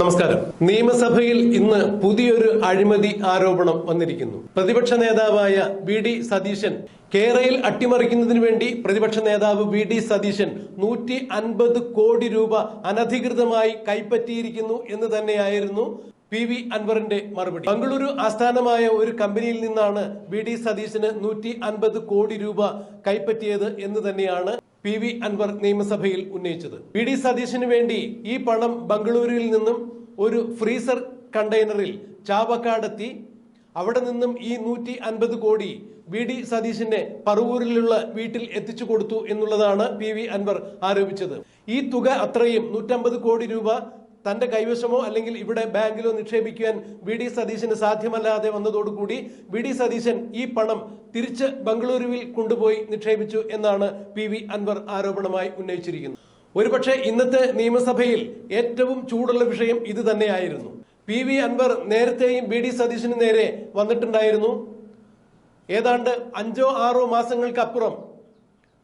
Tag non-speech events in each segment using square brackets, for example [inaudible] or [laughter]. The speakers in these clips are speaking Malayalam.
നമസ്കാരം. നിയമസഭയിൽ ഇന്ന് പുതിയൊരു അഴിമതി ആരോപണം വന്നിരിക്കുന്നു. പ്രതിപക്ഷ നേതാവായ വി ഡി സതീശൻ കേരയിൽ അട്ടിമറിക്കുന്നതിനു വേണ്ടി പ്രതിപക്ഷ നേതാവ് വി ഡി സതീശൻ നൂറ്റി അൻപത് കോടി രൂപ അനധികൃതമായി കൈപ്പറ്റിയിരിക്കുന്നു എന്ന് തന്നെയായിരുന്നു പി വി അൻവറിന്റെ മറുപടി. ബംഗളൂരു ആസ്ഥാനമായ ഒരു കമ്പനിയിൽ നിന്നാണ് വി ഡി സതീശന് നൂറ്റി അൻപത് കോടി രൂപ കൈപ്പറ്റിയത് എന്ന് തന്നെയാണ് പി വി അൻവർ നിയമസഭയിൽ ഉന്നയിച്ചത്. വി ഡി സതീശന് വേണ്ടി ഈ പണം ബംഗളൂരുവിൽ നിന്നും ഒരു ഫ്രീസർ കണ്ടെയ്നറിൽ ചാവക്കാടെത്തി. അവിടെ നിന്നും ഈ നൂറ്റി അൻപത് കോടി വി ഡി സതീശിന്റെ പറവൂരിലുള്ള വീട്ടിൽ എത്തിച്ചു കൊടുത്തു എന്നുള്ളതാണ് പി വി അൻവർ ആരോപിച്ചത്. ഈ തുക അത്രയും നൂറ്റമ്പത് കോടി രൂപ തന്റെ കൈവശമോ അല്ലെങ്കിൽ ഇവിടെ ബാങ്കിലോ നിക്ഷേപിക്കാൻ വി ഡി സതീശന് സാധ്യമല്ലാതെ വന്നതോടുകൂടി വി ഡി സതീശൻ ഈ പണം തിരിച്ച് ബംഗളൂരുവിൽ കൊണ്ടുപോയി നിക്ഷേപിച്ചു എന്നാണ് പി വി അൻവർ ആരോപണമായി ഉന്നയിച്ചിരിക്കുന്നത്. ഒരുപക്ഷെ ഇന്നത്തെ നിയമസഭയിൽ ഏറ്റവും ചൂടുള്ള വിഷയം ഇത് തന്നെയായിരുന്നു. പി വി അൻവർ നേരത്തെയും വി ഡി സതീശന് നേരെ വന്നിട്ടുണ്ടായിരുന്നു. ഏതാണ്ട് അഞ്ചോ ആറോ മാസങ്ങൾക്കപ്പുറം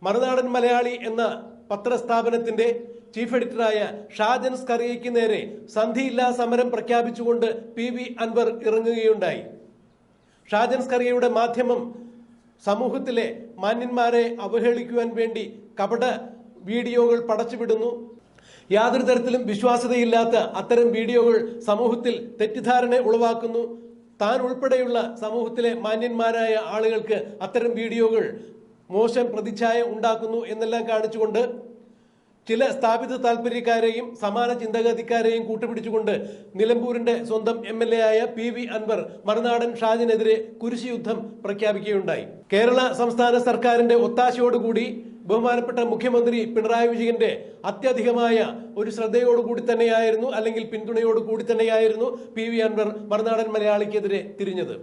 മറുനാടൻ മലയാളി എന്ന പത്രസ്ഥാപനത്തിന്റെ ചീഫ് എഡിറ്ററായ ഷാജൻ സ്കറിയയ്ക്ക് നേരെ സന്ധിയില്ലാ സമരം പ്രഖ്യാപിച്ചുകൊണ്ട് പി വി അൻവർ ഇറങ്ങുകയുണ്ടായി. ഷാജൻ സ്കറിയയുടെ മാധ്യമം സമൂഹത്തിലെ മാന്യന്മാരെ അവഹേളിക്കുവാൻ വേണ്ടി കപട വീഡിയോകൾ പടച്ചുവിടുന്നു. യാതൊരു തരത്തിലും വിശ്വാസ്യതയില്ലാത്ത അത്തരം വീഡിയോകൾ സമൂഹത്തിൽ തെറ്റിദ്ധാരണ ഉളവാക്കുന്നു. താൻ ഉൾപ്പെടെയുള്ള സമൂഹത്തിലെ മാന്യന്മാരായ ആളുകൾക്ക് അത്തരം വീഡിയോകൾ മോശം പ്രതിച്ഛായ ഉണ്ടാക്കുന്നു എന്നെല്ലാം കാണിച്ചുകൊണ്ട് ചില സ്ഥാപിത താല്പര്യക്കാരെയും സമാന ചിന്താഗതിക്കാരെയും കൂട്ടുപിടിച്ചുകൊണ്ട് നിലമ്പൂരിന്റെ സ്വന്തം എം എൽ എ ആയ പി വി അൻവർ മറുനാടൻ ഷാജിനെതിരെ കുരിശുയുദ്ധം പ്രഖ്യാപിക്കുകയുണ്ടായി. കേരള സംസ്ഥാന സർക്കാരിന്റെ ഒത്താശയോടുകൂടി ബഹുമാനപ്പെട്ട മുഖ്യമന്ത്രി പിണറായി വിജയന്റെ അത്യധികമായ ഒരു ശ്രദ്ധയോടുകൂടി തന്നെയായിരുന്നു അല്ലെങ്കിൽ പിന്തുണയോടുകൂടി തന്നെയായിരുന്നു പി വി അൻവർ മറുനാടൻ മലയാളിക്കെതിരെ തിരിഞ്ഞത്.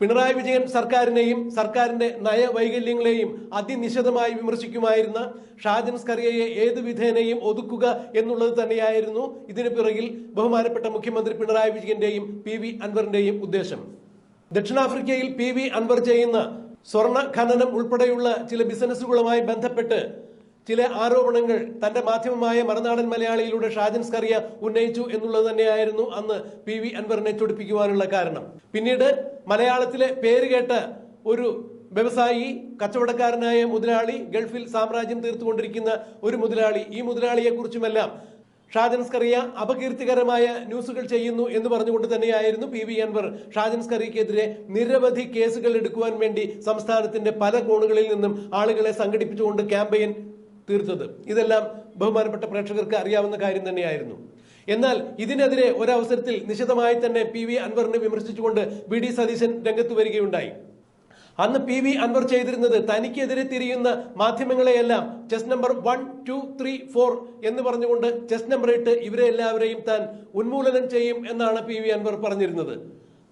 പിണറായി വിജയൻ സർക്കാരിനെയും സർക്കാരിന്റെ നയവൈകല്യങ്ങളെയും അതിനിശിതമായി വിമർശിക്കുമായിരുന്ന ഷാജൻ സ്കറിയയെ ഏത് വിധേനയും ഒതുക്കുക എന്നുള്ളത് തന്നെയായിരുന്നു ഇതിനു പിറകിൽ ബഹുമാനപ്പെട്ട മുഖ്യമന്ത്രി പിണറായി വിജയന്റെയും പി വി അൻവറിന്റെയും ഉദ്ദേശം. ദക്ഷിണാഫ്രിക്കയിൽ പി വി അൻവർ ചെയ്യുന്ന സ്വർണ ഖനനം ഉൾപ്പെടെയുള്ള ചില ബിസിനസ്സുകളുമായി ബന്ധപ്പെട്ട് ചില ആരോപണങ്ങൾ തന്റെ മാധ്യമമായ മറുനാടൻ മലയാളിയിലൂടെ ഷാജൻ സ്കറിയ ഉന്നയിച്ചു എന്നുള്ളത് തന്നെയായിരുന്നു അന്ന് പി വി അൻവറിനെ ചൊടിപ്പിക്കുവാനുള്ള കാരണം. പിന്നീട് മലയാളത്തിലെ പേര് കേട്ട ഒരു വ്യവസായി കച്ചവടക്കാരനായ മുതലാളി ഗൾഫിൽ സാമ്രാജ്യം തീർത്തുകൊണ്ടിരിക്കുന്ന ഒരു മുതലാളി. ഈ മുതലാളിയെ കുറിച്ചുമെല്ലാം ഷാജൻസ്കറിയ അപകീർത്തികരമായ ന്യൂസുകൾ ചെയ്യുന്നു എന്ന് പറഞ്ഞുകൊണ്ട് തന്നെയായിരുന്നു പി വി അൻവർ. ഷാജൻസ്കറിക്കെതിരെ നിരവധി കേസുകൾ എടുക്കുവാൻ വേണ്ടി സംസ്ഥാനത്തിന്റെ പല കോണുകളിൽ നിന്നും ആളുകളെ സംഘടിപ്പിച്ചുകൊണ്ട് ക്യാമ്പയിൻ തീർത്തത്. ഇതെല്ലാം ബഹുമാനപ്പെട്ട പ്രേക്ഷകർക്ക് അറിയാവുന്ന കാര്യം തന്നെയായിരുന്നു. എന്നാൽ ഇതിനെതിരെ ഒരവസരത്തിൽ നിശിതമായി തന്നെ പി വി അൻവറിനെ വിമർശിച്ചുകൊണ്ട് വി ഡി സതീശൻ രംഗത്ത് വരികയുണ്ടായി. അന്ന് പി വി അൻവർ ചെയ്തിരുന്നത് തനിക്കെതിരെ തിരിയുന്ന മാധ്യമങ്ങളെയെല്ലാം chess number one two three four എന്ന് പറഞ്ഞുകൊണ്ട് ചെസ് നമ്പർ ഇട്ട് ഇവരെ എല്ലാവരെയും താൻ ഉന്മൂലനം ചെയ്യും എന്നാണ് പി വി അൻവർ പറഞ്ഞിരുന്നത്.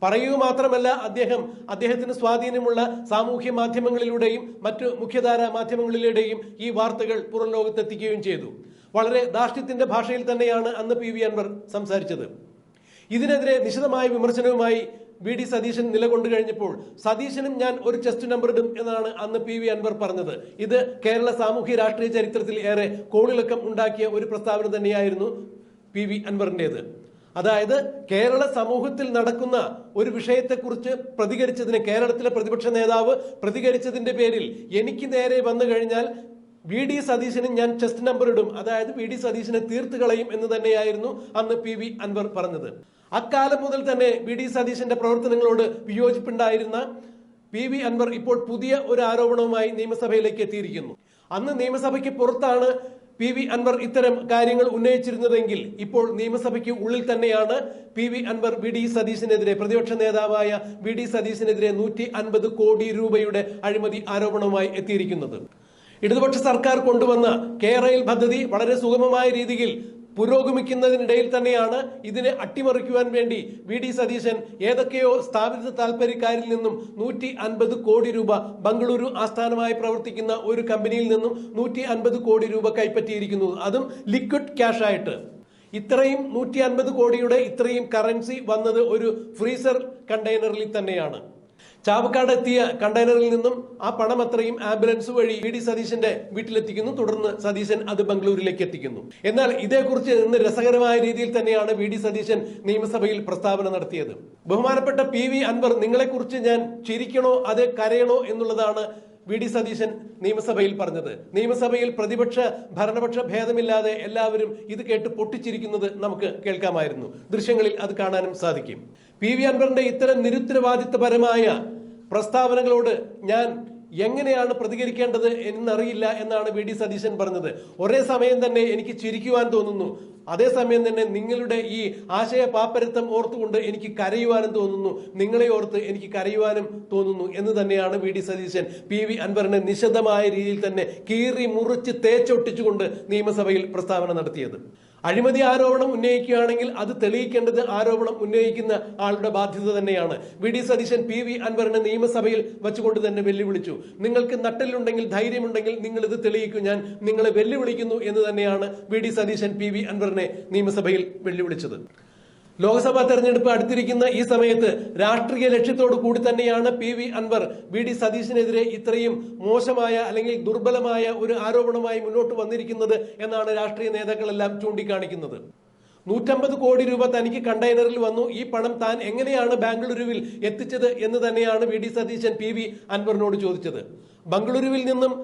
പറയുക മാത്രമല്ല അദ്ദേഹം അദ്ദേഹത്തിന് സ്വാധീനമുള്ള സാമൂഹ്യ മാധ്യമങ്ങളിലൂടെയും മറ്റു മുഖ്യധാരാ മാധ്യമങ്ങളിലൂടെയും ഈ വാർത്തകൾ പുറം ലോകത്തെത്തിക്കുകയും ചെയ്തു. വളരെ ധാർഷ്ട്യത്തിന്റെ ഭാഷയിൽ തന്നെയാണ് അന്ന് പി വി അൻവർ സംസാരിച്ചത്. ഇതിനെതിരെ നിശിതമായ വിമർശനവുമായി വി ഡി സതീശൻ നിലകൊണ്ടു കഴിഞ്ഞപ്പോൾ സതീശനും ഞാൻ ഒരു ചെസ്റ്റ് നമ്പർ ഇടും എന്നാണ് അന്ന് പി വി അൻവർ പറഞ്ഞത്. ഇത് കേരള സാമൂഹ്യ രാഷ്ട്രീയ ചരിത്രത്തിൽ ഏറെ കോളിളക്കം ഉണ്ടാക്കിയ ഒരു പ്രസ്താവന തന്നെയായിരുന്നു പി വി അൻവറിന്റേത്. അതായത് കേരള സമൂഹത്തിൽ നടക്കുന്ന ഒരു വിഷയത്തെക്കുറിച്ച് പ്രതികരിച്ചതിന് കേരളത്തിലെ പ്രതിപക്ഷ നേതാവ് പ്രതികരിച്ചതിന്റെ പേരിൽ എനിക്ക് നേരെ വന്നു കഴിഞ്ഞാൽ വി ഡി സതീശന് ഞാൻ ചെസ്റ്റ് നമ്പർ ഇടും. അതായത് വി ഡി സതീശനെ തീർത്ത് കളയും എന്ന് തന്നെയായിരുന്നു അന്ന് പി വി അൻവർ പറഞ്ഞത്. അക്കാലം മുതൽ തന്നെ വി ഡി സതീശന്റെ പ്രവർത്തനങ്ങളോട് വിയോജിപ്പുണ്ടായിരുന്ന പി വി അൻവർ ഇപ്പോൾ പുതിയ ഒരു ആരോപണവുമായി നിയമസഭയിലേക്ക് എത്തിയിരിക്കുന്നു. അന്ന് നിയമസഭയ്ക്ക് പുറത്താണ് പി വി അൻവർ ഇത്തരം കാര്യങ്ങൾ ഉന്നയിച്ചിരുന്നതെങ്കിൽ ഇപ്പോൾ നിയമസഭയ്ക്ക് ഉള്ളിൽ തന്നെയാണ് P V Anvar V D സതീശിനെതിരെ പ്രതിപക്ഷ നേതാവായ വി ഡി സതീശിനെതിരെ നൂറ്റി അൻപത് കോടി രൂപയുടെ അഴിമതി ആരോപണവുമായി എത്തിയിരിക്കുന്നത്. ഇടതുപക്ഷ സർക്കാർ കൊണ്ടുവന്ന കെ റെയിൽ പദ്ധതി വളരെ സുഗമമായ രീതിയിൽ പുരോഗമിക്കുന്നതിനിടയിൽ തന്നെയാണ് ഇതിനെ അട്ടിമറിക്കുവാൻ വേണ്ടി വി ഡി സതീശൻ ഏതൊക്കെയോ സ്ഥാപിത താല്പര്യക്കാരിൽ നിന്നും നൂറ്റി അൻപത് കോടി രൂപ ബംഗളൂരു ആസ്ഥാനമായി പ്രവർത്തിക്കുന്ന ഒരു കമ്പനിയിൽ നിന്നും നൂറ്റി അൻപത് കോടി രൂപ കൈപ്പറ്റിയിരിക്കുന്നു. അതും ലിക്വിഡ് ക്യാഷ് ആയിട്ട്. ഇത്രയും നൂറ്റി അൻപത് കോടിയുടെ ഇത്രയും കറൻസി വന്നത് ഒരു ഫ്രീസർ കണ്ടെയ്നറിൽ തന്നെയാണ്. ചാവക്കാട് എത്തിയ കണ്ടെയ്നറിൽ നിന്നും ആ പണം അത്രയും ആംബുലൻസ് വഴി വി ഡി സതീശന്റെ വീട്ടിലെത്തിക്കുന്നു. തുടർന്ന് സതീശൻ അത് ബംഗളൂരിലേക്ക് എത്തിക്കുന്നു. എന്നാൽ ഇതേക്കുറിച്ച് ഇന്ന് രസകരമായ രീതിയിൽ തന്നെയാണ് വി ഡി സതീശൻ നിയമസഭയിൽ പ്രസ്താവന നടത്തിയത്. ബഹുമാനപ്പെട്ട പി വി അൻവർ നിങ്ങളെക്കുറിച്ച് ഞാൻ ചിരിക്കണോ അത് കരയണോ എന്നുള്ളതാണ് വി ഡി സതീശൻ നിയമസഭയിൽ പറഞ്ഞത്. നിയമസഭയിൽ പ്രതിപക്ഷ ഭരണപക്ഷ ഭേദമില്ലാതെ എല്ലാവരും ഇത് കേട്ട് പൊട്ടിച്ചിരിക്കുന്നത് നമുക്ക് കേൾക്കാമായിരുന്നു. ദൃശ്യങ്ങളിൽ അത് കാണാനും സാധിക്കും. പി വി അൻവറിന്റെ ഇത്തരം നിരുത്തരവാദിത്തപരമായ പ്രസ്താവനകളോട് ഞാൻ എങ്ങനെയാണ് പ്രതികരിക്കേണ്ടത് എന്നറിയില്ല എന്നാണ് വി ഡി സതീശൻ പറഞ്ഞത്. ഒരേ സമയം തന്നെ എനിക്ക് ചിരിക്കുവാൻ തോന്നുന്നു. അതേസമയം തന്നെ നിങ്ങളുടെ ഈ ആശയ പാപ്പരത്വം ഓർത്തുകൊണ്ട് എനിക്ക് കരയുവാനും തോന്നുന്നു. നിങ്ങളെ ഓർത്ത് എനിക്ക് കരയുവാനും തോന്നുന്നു എന്ന് തന്നെയാണ് V D Satheesan. P V അൻവറിനെ നിശബ്ദമായ രീതിയിൽ തന്നെ കീറി മുറിച്ച് തേച്ചൊട്ടിച്ചുകൊണ്ട് നിയമസഭയിൽ പ്രസ്താവന നടത്തിയത്. അഴിമതി ആരോപണം ഉന്നയിക്കുകയാണെങ്കിൽ അത് തെളിയിക്കേണ്ടത് ആരോപണം ഉന്നയിക്കുന്ന ആളുടെ ബാധ്യത തന്നെയാണ്. V. D. Satheesan P. V. അൻവറിനെ നിയമസഭയിൽ വെച്ചുകൊണ്ട് തന്നെ വെല്ലുവിളിച്ചു. നിങ്ങൾക്ക് നട്ടലുണ്ടെങ്കിൽ ധൈര്യമുണ്ടെങ്കിൽ നിങ്ങൾ ഇത് തെളിയിക്കും. ഞാൻ നിങ്ങളെ വെല്ലുവിളിക്കുന്നു എന്ന് തന്നെയാണ് V. D. Satheesan P. V. അൻവറിനെ നിയമസഭയിൽ വെല്ലുവിളിച്ചത്. ലോക്സഭാ തെരഞ്ഞെടുപ്പ് അടുത്തിരിക്കുന്ന ഈ സമയത്ത് രാഷ്ട്രീയ ലക്ഷ്യത്തോടു കൂടി തന്നെയാണ് P V Anvar V D സതീശനെതിരെ ഇത്രയും മോശമായ അല്ലെങ്കിൽ ദുർബലമായ ഒരു ആരോപണമായി മുന്നോട്ട് വന്നിരിക്കുന്നത് എന്നാണ് രാഷ്ട്രീയ നേതാക്കളെല്ലാം ചൂണ്ടിക്കാണിക്കുന്നത്. നൂറ്റമ്പത് കോടി രൂപ തനിക്ക് കണ്ടെയ്നറിൽ വന്നു. ഈ പണം താൻ എങ്ങനെയാണ് ബാംഗ്ലൂരുവിൽ എത്തിച്ചത് എന്ന് തന്നെയാണ് V D Satheesan P V അൻവറിനോട് ചോദിച്ചത്. ബംഗളൂരുവിൽ നിന്നും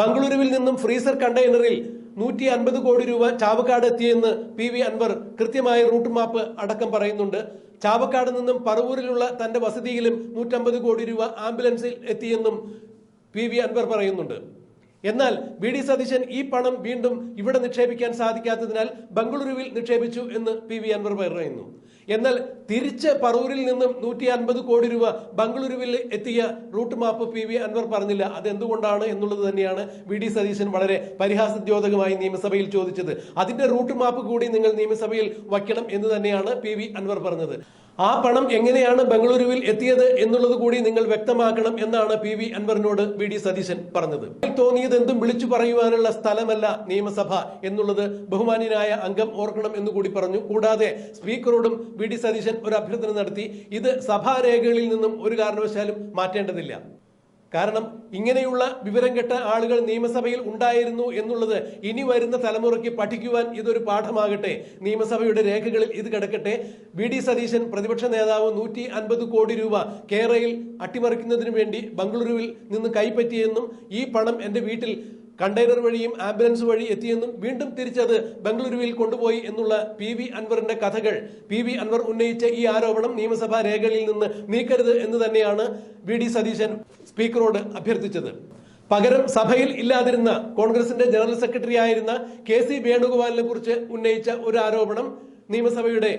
ബംഗളൂരുവിൽ നിന്നും ഫ്രീസർ കണ്ടെയ്നറിൽ നൂറ്റി അൻപത് കോടി രൂപ ചാവക്കാട് എത്തിയെന്ന് പി വി അൻവർ കൃത്യമായ റൂട്ട് മാപ്പ് അടക്കം പറയുന്നുണ്ട്. ചാവക്കാട് നിന്നും പറവൂരിലുള്ള തന്റെ വസതിയിലും നൂറ്റമ്പത് കോടി രൂപ ആംബുലൻസിൽ എത്തിയെന്നും പി വി അൻവർ പറയുന്നുണ്ട്. എന്നാൽ ബി ഡി സതീശൻ ഈ പണം വീണ്ടും ഇവിടെ നിക്ഷേപിക്കാൻ സാധിക്കാത്തതിനാൽ ബംഗളൂരുവിൽ നിക്ഷേപിച്ചു എന്ന് പി വി അൻവർ പറയുന്നു. എന്നാൽ തിരിച്ച് പറൂരിൽ നിന്നും നൂറ്റി അൻപത് കോടി രൂപ ബംഗളൂരുവിൽ എത്തിയ route map P V Anvar പറഞ്ഞില്ല. അത് എന്തുകൊണ്ടാണ് എന്നുള്ളത് തന്നെയാണ് വി ഡി സതീശൻ വളരെ പരിഹാസദ്യോതകമായി നിയമസഭയിൽ ചോദിച്ചത്. അതിന്റെ റൂട്ട് മാപ്പ് കൂടി നിങ്ങൾ നിയമസഭയിൽ വയ്ക്കണം എന്ന് തന്നെയാണ് പി വി അൻവർ പറഞ്ഞത്. ആ പണം എങ്ങനെയാണ് ബംഗളൂരുവിൽ എത്തിയത് എന്നുള്ളത് കൂടി നിങ്ങൾ വ്യക്തമാക്കണം എന്നാണ് പി വി അൻവറിനോട് വി ഡി സതീശൻ പറഞ്ഞത്. തോന്നിയത് എന്തും വിളിച്ചു പറയുവാനുള്ള സ്ഥലമല്ല നിയമസഭ എന്നുള്ളത് ബഹുമാന്യനായ അംഗം ഓർക്കണം എന്ന് കൂടി പറഞ്ഞു. കൂടാതെ സ്പീക്കറോടും വി ഡി സതീശൻ ഒരു അഭ്യർത്ഥന നടത്തി. ഇത് സഭാരേഖകളിൽ നിന്നും ഒരു കാരണവശാലും മാറ്റേണ്ടതില്ല. കാരണം ഇങ്ങനെയുള്ള വിവരം കെട്ട ആളുകൾ നിയമസഭയിൽ ഉണ്ടായിരുന്നു എന്നുള്ളത് ഇനി വരുന്ന തലമുറയ്ക്ക് പഠിക്കുവാൻ ഇതൊരു പാഠമാകട്ടെ. നിയമസഭയുടെ രേഖകളിൽ ഇത് കിടക്കട്ടെ. വി ഡി സതീശൻ പ്രതിപക്ഷ നേതാവ് നൂറ്റി അൻപത് കോടി രൂപ കേരളയിൽ അട്ടിമറിക്കുന്നതിനു വേണ്ടി ബംഗളൂരുവിൽ നിന്ന് കൈപ്പറ്റിയെന്നും ഈ പണം എന്റെ വീട്ടിൽ കണ്ടെയ്നർ വഴിയും ആംബുലൻസ് വഴി എത്തിയെന്നും വീണ്ടും തിരിച്ചത് ബംഗളൂരുവിൽ കൊണ്ടുപോയി എന്നുള്ള പി വി അൻവറിന്റെ കഥകൾ. പി വി അൻവർ ഉന്നയിച്ച ഈ ആരോപണം നിയമസഭാ രേഖകളിൽ നിന്ന് നീക്കരുത് എന്ന് തന്നെയാണ് വി ഡി സതീശൻ സ്പീക്കറോട് അഭ്യർത്ഥിച്ചത്. പകരം സഭയിൽ ഇല്ലാതിരുന്ന കോൺഗ്രസിന്റെ ജനറൽ സെക്രട്ടറി ആയിരുന്ന കെ സി വേണുഗോപാലിനെ കുറിച്ച് ഉന്നയിച്ച ഒരു ആരോപണം നിയമസഭയുടെ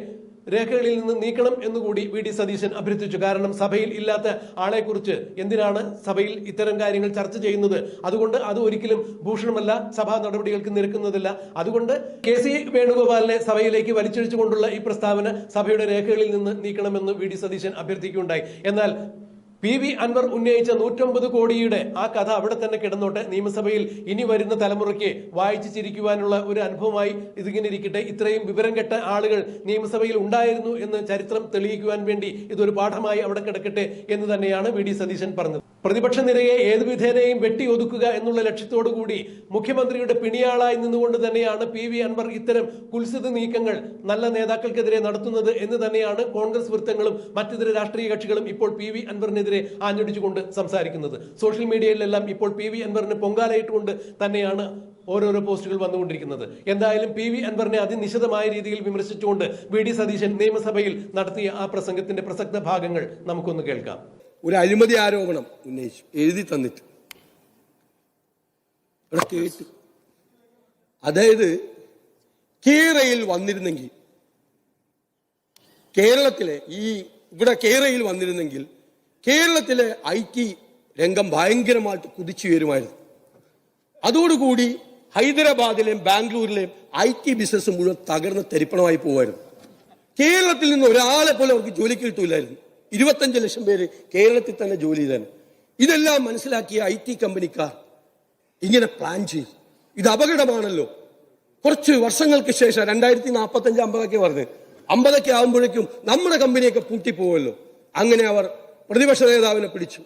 രേഖകളിൽ നിന്ന് നീക്കണം എന്നുകൂടി വി ഡി സതീശൻ അഭ്യർത്ഥിച്ചു. കാരണം സഭയിൽ ഇല്ലാത്ത ആളെക്കുറിച്ച് എന്തിനാണ് സഭയിൽ ഇത്തരം കാര്യങ്ങൾ ചർച്ച ചെയ്യുന്നത്? അതുകൊണ്ട് അത് ഒരിക്കലും ഭൂഷണമല്ല സഭാ നടപടികൾക്ക് നിരക്കുന്നതല്ല. അതുകൊണ്ട് കെ സി വേണുഗോപാലിനെ സഭയിലേക്ക് വലിച്ചഴിച്ചുകൊണ്ടുള്ള ഈ പ്രസ്താവന സഭയുടെ രേഖകളിൽ നിന്ന് നീക്കണമെന്ന് വി ഡി സതീശൻ അഭ്യർത്ഥിക്കുകയുണ്ടായി. എന്നാൽ പി വി അൻവർ ഉന്നയിച്ച നൂറ്റമ്പത് കോടിയുടെ ആ കഥ അവിടെ തന്നെ കിടന്നോട്ടെ. നിയമസഭയിൽ ഇനി വരുന്ന തലമുറയ്ക്ക് വായിച്ചു ചിരിക്കുവാനുള്ള ഒരു അനുഭവമായി ഇതിങ്ങനെ ഇരിക്കട്ടെ. ഇത്രയും വിവരം കെട്ട ആളുകൾ നിയമസഭയിൽ ഉണ്ടായിരുന്നു എന്ന് ചരിത്രം തെളിയിക്കുവാൻ വേണ്ടി ഇതൊരു പാഠമായി അവിടെ കിടക്കട്ടെ എന്ന് തന്നെയാണ് വി ഡി സതീശൻ പറഞ്ഞത്. പ്രതിപക്ഷ നിരയെ ഏതു വിധേനയും വെട്ടി ഒതുക്കുക എന്നുള്ള ലക്ഷ്യത്തോടുകൂടി മുഖ്യമന്ത്രിയുടെ പിണിയാളായി നിന്നുകൊണ്ട് തന്നെയാണ് പി വി അൻവർ ഇത്തരം കുൽസിത നീക്കങ്ങൾ നല്ല നേതാക്കൾക്കെതിരെ നടത്തുന്നത് എന്ന് തന്നെയാണ് കോൺഗ്രസ് വൃത്തങ്ങളും മറ്റിതര രാഷ്ട്രീയ കക്ഷികളും ഇപ്പോൾ പി വി അൻവറിനെതിരെ ആഞ്ഞടിച്ചുകൊണ്ട് സംസാരിക്കുന്നത്. സോഷ്യൽ മീഡിയയിലെല്ലാം ഇപ്പോൾ പി വി അൻവറിന് പൊങ്കാലയിട്ടുകൊണ്ട് തന്നെയാണ് ഓരോരോ പോസ്റ്റുകൾ വന്നുകൊണ്ടിരിക്കുന്നത്. എന്തായാലും പി വി അൻവറിനെ അതിനിശിതമായ രീതിയിൽ വിമർശിച്ചുകൊണ്ട് വി ഡി സതീശൻ നിയമസഭയിൽ നടത്തിയ ആ പ്രസംഗത്തിന്റെ പ്രസക്ത ഭാഗങ്ങൾ നമുക്കൊന്ന് കേൾക്കാം. ഒരു അഴിമതി ആരോപണം ഉന്നയിച്ചു. എഴുതി തന്നിട്ട്. കേട്ടു. അതായത് കേരയിൽ വന്നിരുന്നെങ്കിൽ കേരളത്തിലെ ഈ ഇവിടെ കേരയിൽ വന്നിരുന്നെങ്കിൽ കേരളത്തിലെ ഐ ടി രംഗം ഭയങ്കരമായിട്ട് കുതിച്ചു വരുമായിരുന്നു. അതോടുകൂടി ഹൈദരാബാദിലെയും ബാംഗ്ലൂരിലെയും ഐ ടി ബിസിനസ് മുഴുവൻ തകർന്ന് തരിപ്പണമായി പോകുമായിരുന്നു കേരളത്തിൽ നിന്ന് ഒരാളെ പോലും അവർക്ക് ജോലിക്ക് കിട്ടൂലായിരുന്നു. ഇരുപത്തഞ്ച് ലക്ഷം പേര് കേരളത്തിൽ തന്നെ ജോലി ചെയ്താണ്. ഇതെല്ലാം മനസ്സിലാക്കിയ ഐ ടി കമ്പനിക്കാർ ഇങ്ങനെ പ്ലാൻ ചെയ്തു. ഇത് അപകടമാണല്ലോ. കുറച്ച് വർഷങ്ങൾക്ക് ശേഷം രണ്ടായിരത്തി നാൽപ്പത്തി അഞ്ച് അമ്പതൊക്കെ പറഞ്ഞ് അമ്പതൊക്കെ ആകുമ്പോഴേക്കും നമ്മുടെ കമ്പനിയൊക്കെ പൂട്ടിപ്പോവല്ലോ അങ്ങനെ അവർ പ്രതിപക്ഷ നേതാവിനെ പിടിച്ചു.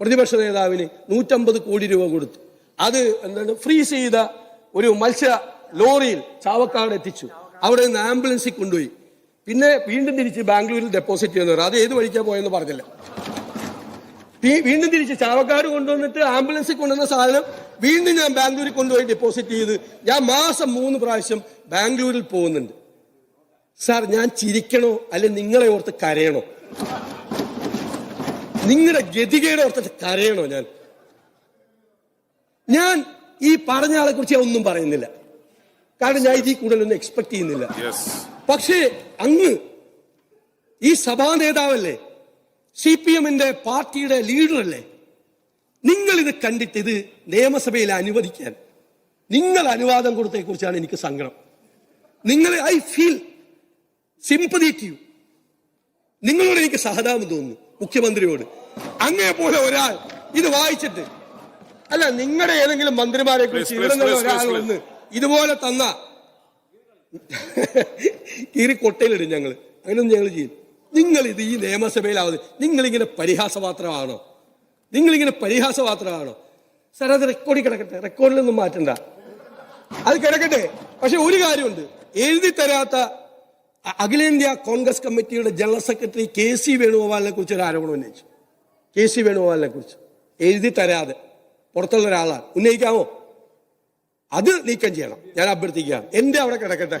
പ്രതിപക്ഷ നേതാവിന് നൂറ്റമ്പത് കോടി രൂപ കൊടുത്തു. അത് എന്താണ് ഫ്രീസ് ചെയ്ത ഒരു മത്സ്യ ലോറിയിൽ ചാവക്കാട് എത്തിച്ചു. അവിടെ നിന്ന് ആംബുലൻസിൽ കൊണ്ടുപോയി. പിന്നെ വീണ്ടും തിരിച്ച് ബാംഗ്ലൂരിൽ ഡെപ്പോസിറ്റ് ചെയ്യുന്നവർ അത് ഏത് വഴിക്കാ പോയെന്ന് പറഞ്ഞില്ല. വീണ്ടും തിരിച്ച് ചാവക്കാട് കൊണ്ടുവന്നിട്ട് ആംബുലൻസിൽ കൊണ്ടുവന്ന സാധനം വീണ്ടും ഞാൻ ബാംഗ്ലൂരിൽ കൊണ്ടുപോയി ഡെപ്പോസിറ്റ് ചെയ്ത് ഞാൻ മാസം മൂന്ന് പ്രാവശ്യം ബാംഗ്ലൂരിൽ പോകുന്നുണ്ട്. സാർ ഞാൻ ചിരിക്കണോ? അല്ലെ നിങ്ങളെ ഓർത്ത് കരയണോ? നിങ്ങളുടെ ഗതികയുടെ ഓർത്തിട്ട് കരയണോ ഞാൻ? ഞാൻ ഈ പറഞ്ഞ ആളെ കുറിച്ച് ഒന്നും പറയുന്നില്ല. കാരണം ഞാൻ ഇതിൽ കൂടുതലൊന്നും എക്സ്പെക്ട് ചെയ്യുന്നില്ല. പക്ഷേ അങ്ങ് ഈ സഭാ നേതാവല്ലേ? സി പി എമ്മിന്റെ പാർട്ടിയുടെ ലീഡറല്ലേ? നിങ്ങൾ ഇത് കണ്ടിട്ട് ഇത് നിയമസഭയിൽ അനുവദിക്കാൻ. നിങ്ങൾ അനുവാദം കൊടുത്തതിനെ കുറിച്ചാണ് എനിക്ക് സങ്കടം. നിങ്ങൾ I feel sympathy to you. നിങ്ങളോട് എനിക്ക് സഹതാപം തോന്നുന്നു മുഖ്യമന്ത്രിയോട്. അങ്ങേ പോലെ ഒരാൾ ഇത് വായിച്ചിട്ട്. അല്ല നിങ്ങളുടെ ഏതെങ്കിലും മന്ത്രിമാരെ കുറിച്ച് Please, ഇവിടെ please, നിന്ന് please, ഒരാൾ. ഇതുപോലെ തന്ന [laughs] കീറി കൊട്ടയിലിടും ഞങ്ങൾ അങ്ങനെയൊന്നും ഞങ്ങൾ ചെയ്യും. നിങ്ങൾ ഇത് ഈ നിയമസഭയിലാവുന്നത് നിങ്ങളിങ്ങനെ പരിഹാസപാത്രമാണോ? നിങ്ങളിങ്ങനെ പരിഹാസപാത്രമാണോ? സാർ അത് റെക്കോർഡിൽ കിടക്കട്ടെ. റെക്കോർഡിലൊന്നും മാറ്റണ്ട. അത് കിടക്കട്ടെ. പക്ഷെ ഒരു കാര്യമുണ്ട്. എഴുതി തരാത്ത അഖിലേന്ത്യാ കോൺഗ്രസ് കമ്മിറ്റിയുടെ ജനറൽ സെക്രട്ടറി കെ സി വേണുഗോപാലിനെ കുറിച്ച് ഒരു ആരോപണം ഉന്നയിച്ചു. കെ സി വേണുഗോപാലിനെ കുറിച്ച്. എഴുതി തരാതെ പുറത്തുള്ള ഒരാളാണ്. ഉന്നയിക്കാമോ? അത് നീക്കം ചെയ്യണം. ഞാൻ അഭ്യർത്ഥിക്കുകയാണ്. എന്റെ അവിടെ കിടക്കട്ടെ.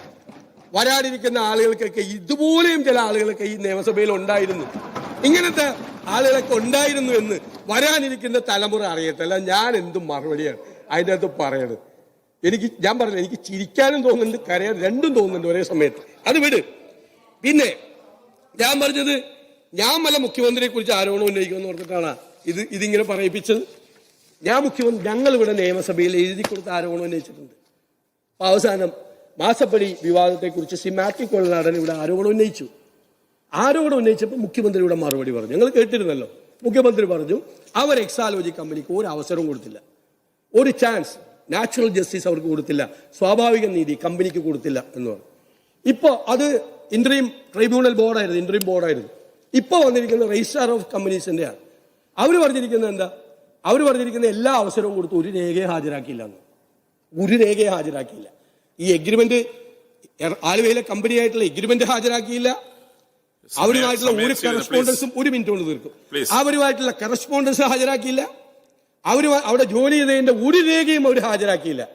വരാനിരിക്കുന്ന ആളുകൾക്കൊക്കെ ഇതുപോലെയും ചില ആളുകളൊക്കെ ഈ നിയമസഭയിൽ ഉണ്ടായിരുന്നു. ഇങ്ങനത്തെ ആളുകളൊക്കെ ഉണ്ടായിരുന്നു എന്ന് വരാനിരിക്കുന്ന തലമുറ അറിയട്ടെ അല്ല ഞാൻ എന്തും മറുപടിയാണ് അതിന്റെ അകത്ത് പറയണത്? എനിക്ക് ഞാൻ പറഞ്ഞു എനിക്ക് ചിരിക്കാനും തോന്നുന്നുണ്ട് കരയാൻ രണ്ടും തോന്നുന്നുണ്ട് ഒരേ സമയത്ത്. അത് വിട്. പിന്നെ ഞാൻ പറഞ്ഞത് ഞാൻ വല്ല മുഖ്യമന്ത്രിയെ കുറിച്ച് ആരോപണം ഉന്നയിക്കുമെന്ന് ഓർത്തിട്ടാണ് ഇത് ഇതിങ്ങനെ പറയിപ്പിച്ചത്. ഞാൻ മുഖ്യമന്ത്രി ഞങ്ങൾ ഇവിടെ നിയമസഭയിൽ എഴുതി കൊടുത്ത ആരോപണം ഉന്നയിച്ചിട്ടുണ്ട്. അപ്പൊ അവസാനം മാസപ്പടി വിവാദത്തെക്കുറിച്ച് സിമാറ്റിക് കൊള്ളനാടൻ ഇവിടെ ആരോപണം ഉന്നയിച്ചു. ആരോപണം ഉന്നയിച്ചപ്പോൾ മുഖ്യമന്ത്രി ഇവിടെ മറുപടി പറഞ്ഞു. ഞങ്ങൾ കേട്ടിരുന്നല്ലോ. മുഖ്യമന്ത്രി പറഞ്ഞു അവർ എക്സാലോജി കമ്പനിക്ക് ഒരു അവസരവും കൊടുത്തില്ല. ഒരു ചാൻസ് നാച്ചുറൽ ജസ്റ്റിസ് അവർക്ക് കൊടുത്തില്ല. സ്വാഭാവിക നീതി കമ്പനിക്ക് കൊടുത്തില്ല എന്ന് പറഞ്ഞു. ഇപ്പോൾ അത് ഇൻട്രീം ട്രൈബ്യൂണൽ ബോർഡായിരുന്നു ഇൻട്രീം ബോർഡായിരുന്നു ഇപ്പോൾ വന്നിരിക്കുന്നത് രജിസ്ട്രാർ ഓഫ് കമ്പനീസിന്റെയാണ് അവർ പറഞ്ഞിരിക്കുന്നത് എന്താ? അവർ പറഞ്ഞിരിക്കുന്ന എല്ലാ അവസരവും കൊടുത്ത് ഒരു രേഖയെ ഹാജരാക്കിയില്ല എന്ന് ഒരു രേഖയെ ഹാജരാക്കിയില്ല. ഈ എഗ്രിമെന്റ് ആലുവയിലെ കമ്പനിയായിട്ടുള്ള എഗ്രിമെന്റ് ഹാജരാക്കിയില്ല. അവരുമായിട്ടുള്ള ഒരു കറസ്പോണ്ടൻസും ഒരു മിനിറ്റ് കൊണ്ട് തീർക്കും. അവരുമായിട്ടുള്ള കറസ്പോണ്ടൻസ് ഹാജരാക്കിയില്ല. അവർ അവിടെ ജോലി ചെയ്തതിന്റെ ഒരു രേഖയും അവർ ഹാജരാക്കിയില്ല.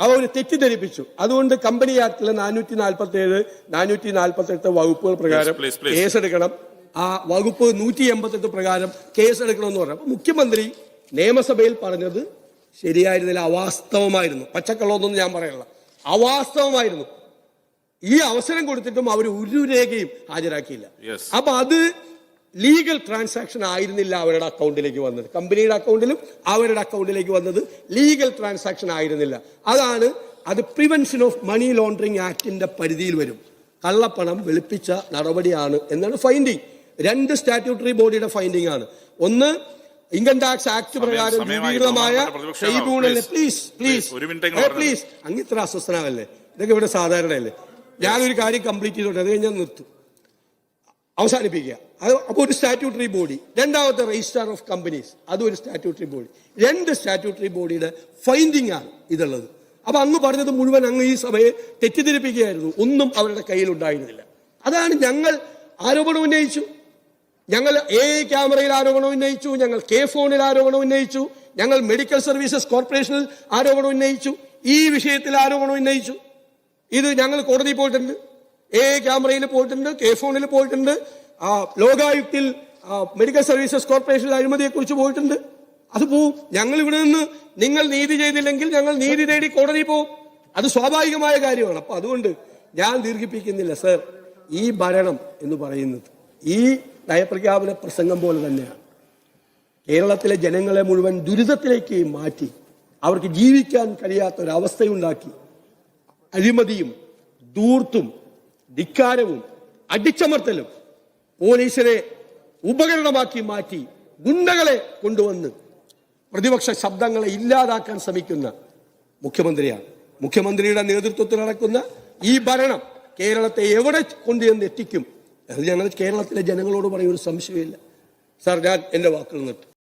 അവർ തെറ്റിദ്ധരിപ്പിച്ചു. അതുകൊണ്ട് കമ്പനി ആക്ടിലെ നാനൂറ്റി നാൽപ്പത്തി ഏഴ് നാനൂറ്റി നാൽപ്പത്തി എട്ട് വകുപ്പുകൾ പ്രകാരം. കേസെടുക്കണം. ആ വകുപ്പ് നൂറ്റി എൺപത്തെട്ട് പ്രകാരം കേസെടുക്കണമെന്ന് പറഞ്ഞു. മുഖ്യമന്ത്രി നിയമസഭയിൽ പറഞ്ഞത് ശരിയായിരുന്നില്ല അവാസ്തവമായിരുന്നു. പച്ചക്കള്ളമൊന്നും ഞാൻ പറയല്ല അവാസ്തവമായിരുന്നു. ഈ അവസരം കൊടുത്തിട്ടും അവർ ഒരു രേഖയും ഹാജരാക്കിയില്ല. അപ്പൊ അത് ലീഗൽ ട്രാൻസാക്ഷൻ ആയിരുന്നില്ല അവരുടെ അക്കൗണ്ടിലേക്ക് വന്നത്. കമ്പനിയുടെ അക്കൗണ്ടിലും അവരുടെ അക്കൗണ്ടിലേക്ക് വന്നത് ലീഗൽ ട്രാൻസാക്ഷൻ ആയിരുന്നില്ല. അതാണ് അത് പ്രിവെൻഷൻ ഓഫ് മണി ലോണ്ടറിങ് ആക്ടിന്റെ പരിധിയിൽ വരും. കള്ളപ്പണം വെളുപ്പിച്ച നടപടിയാണ് എന്നാണ് ഫൈൻഡിങ്. രണ്ട് സ്റ്റാറ്റ്യൂട്ടറി ബോഡിയുടെ ഫൈൻഡിങ് ആണ്. ഒന്ന് ഇൻകം ടാക്സ് ആക്ട് പ്രകാരം. രൂപീകൃതമായ please. Please please. പ്ലീസ് അങ്ങ് ഇത്ര അസ്വസ്ഥനാവല്ലേ ഇതൊക്കെ ഇവിടെ സാധാരണയല്ലേ? ഞാനൊരു കാര്യം കംപ്ലീറ്റ് ചെയ്തോട്ടെ. അത് കഴിഞ്ഞാൽ നിർത്തും. അവസാനിപ്പിക്കുക. അത് അപ്പോൾ ഒരു സ്റ്റാറ്റ്യൂട്ടറി ബോഡി രണ്ടാമത്തെ രജിസ്ട്രാർ ഓഫ് കമ്പനീസ് അതും ഒരു സ്റ്റാറ്റ്യൂട്ടറി ബോഡി രണ്ട് സ്റ്റാറ്റ്യൂട്ടറി ബോഡിയുടെ ഫൈൻഡിംഗ് ആണ് ഇതുള്ളത്. അപ്പൊ അങ്ങ് പറഞ്ഞത് മുഴുവൻ അങ്ങ് ഈ സഭയെ തെറ്റിദ്ധരിപ്പിക്കുകയായിരുന്നു. ഒന്നും അവരുടെ കയ്യിൽ ഉണ്ടായിരുന്നില്ല അതാണ് ഞങ്ങൾ ആരോപണം ഉന്നയിച്ചു. ഞങ്ങൾ എ ക്യാമറയിൽ ആരോപണം ഉന്നയിച്ചു ഞങ്ങൾ കെ ഫോണിൽ ആരോപണം ഉന്നയിച്ചു ഞങ്ങൾ മെഡിക്കൽ സർവീസസ് കോർപ്പറേഷനിൽ ആരോപണം ഉന്നയിച്ചു ഈ വിഷയത്തിൽ ആരോപണം ഉന്നയിച്ചു. ഇത് ഞങ്ങൾ കോടതി പോയിട്ടുണ്ട്. എ ക്യാമറയിൽ പോയിട്ടുണ്ട് കെ ഫോണിൽ പോയിട്ടുണ്ട്. ലോകായുക്തിൽ മെഡിക്കൽ സർവീസസ് കോർപ്പറേഷനിൽ അഴിമതിയെ കുറിച്ച് പോയിട്ടുണ്ട്. അത് പോവും. ഞങ്ങൾ ഇവിടെ നിന്ന് നിങ്ങൾ നീതി ചെയ്തില്ലെങ്കിൽ ഞങ്ങൾ നീതി തേടി കോടതി പോവും. അത് സ്വാഭാവികമായ കാര്യമാണ്. അപ്പൊ അതുകൊണ്ട് ഞാൻ ദീർഘിപ്പിക്കുന്നില്ല സർ. ഈ ഭരണം എന്ന് പറയുന്നത് ഈ നയപ്രഖ്യാപന പ്രസംഗം പോലെ തന്നെയാണ്. കേരളത്തിലെ ജനങ്ങളെ മുഴുവൻ ദുരിതത്തിലേക്ക് മാറ്റി അവർക്ക് ജീവിക്കാൻ കഴിയാത്ത ഒരു അവസ്ഥയുണ്ടാക്കി അഴിമതിയും ദൂർത്തും ധിക്കാരവും അടിച്ചമർത്തലും പോലീസിനെ ഉപകരണമാക്കി മാറ്റി ഗുണ്ടകളെ കൊണ്ടുവന്ന് പ്രതിപക്ഷ ശബ്ദങ്ങളെ ഇല്ലാതാക്കാൻ ശ്രമിക്കുന്ന മുഖ്യമന്ത്രിയാണ്. മുഖ്യമന്ത്രിയുടെ നേതൃത്വത്തിൽ നടക്കുന്ന ഈ ഭരണം കേരളത്തെ എവിടെ കൊണ്ടുവന്ന് എത്തിക്കും അത് ഞങ്ങൾ കേരളത്തിലെ ജനങ്ങളോട് പറയും ഒരു സംശയമില്ല സാർ ഞാൻ എന്റെ വാക്കുകൾ നിർത്തും